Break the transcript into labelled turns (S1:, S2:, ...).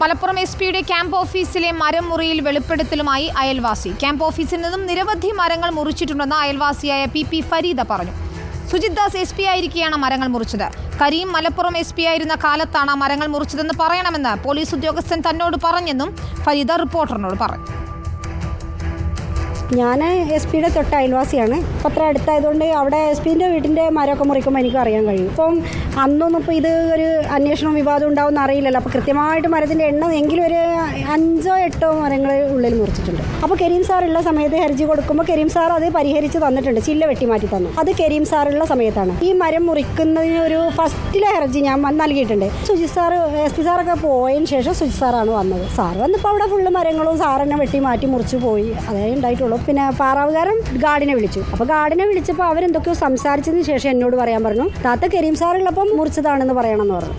S1: Malappuram S പിയുടെ camp ഓഫീസിലെ മരം മുറിയിൽ വെളിപ്പെടുത്തലുമായി അയൽവാസി. ക്യാമ്പ് ഓഫീസിൽ നിന്നും നിരവധി മരങ്ങൾ മുറിച്ചിട്ടുണ്ടെന്ന് അയൽവാസിയായ പി പി ഫരീദ പറഞ്ഞു. സുജിത് ദാസ് എസ് പി ആയിരിക്കെയാണ് മരങ്ങൾ മുറിച്ചത്. കരീം മലപ്പുറം എസ് പി ആയിരുന്ന കാലത്താണ് മരങ്ങൾ മുറിച്ചതെന്ന് പറയണമെന്ന് പോലീസ് ഉദ്യോഗസ്ഥൻ തന്നോട് പറഞ്ഞെന്നും ഫരീദ റിപ്പോർട്ടറിനോട് പറഞ്ഞു.
S2: ഞാൻ എസ് പിയുടെ തൊട്ട് അയൽവാസിയാണ്. അത്ര അടുത്തായതുകൊണ്ട് അവിടെ എസ് പിന്റെ വീട്ടിന്റെ മരമൊക്കെ മുറിക്കുമ്പോൾ എനിക്ക് അറിയാൻ കഴിയും. ഇപ്പം അന്നൊന്നും ഇപ്പോൾ ഇത് ഒരു അന്വേഷണം വിവാദം ഉണ്ടാവുമെന്ന് അറിയില്ലല്ലോ. അപ്പോൾ കൃത്യമായിട്ട് മരത്തിന്റെ എണ്ണം എങ്കിലും ഒരു അഞ്ചോ എട്ടോ മരങ്ങൾ ഉള്ളിൽ മുറിച്ചിട്ടുണ്ട്. അപ്പോൾ കരീം സാർ ഉള്ള സമയത്ത് ഹർജി കൊടുക്കുമ്പോൾ കരീം സാർ അത് പരിഹരിച്ച് തന്നിട്ടുണ്ട്. ചില്ല വെട്ടി മാറ്റി തന്നു. അത് കരീം സാറുള്ള സമയത്താണ്. ഈ മരം മുറിക്കുന്നതിന് ഒരു ഫസ്റ്റിലെ ഹർജി ഞാൻ നൽകിയിട്ടുണ്ട്. സുജിത് സാർ എസ് പി സാറൊക്കെ പോയതിന് ശേഷം സുജിത് സാറാണ് വന്നത്. സാർ വന്നപ്പോൾ അവിടെ ഫുള്ള് മരങ്ങളും സാറെന്നെ വെട്ടി മാറ്റി മുറിച്ച് പോയി. അതേ ഉണ്ടായിട്ടുള്ളൂ. പിന്നെ പാറാവുകാരൻ ഗാർഡിനെ വിളിച്ചു. അപ്പോൾ ഗാർഡിനെ വിളിച്ചപ്പോൾ അവരെന്തൊക്കെയോ സംസാരിച്ചതിന് ശേഷം എന്നോട് പറയാൻ പറഞ്ഞു താത്ത കരീം സാറുള്ളപ്പം മുറിച്ചതാണെന്ന് പറയണമെന്ന് പറഞ്ഞു.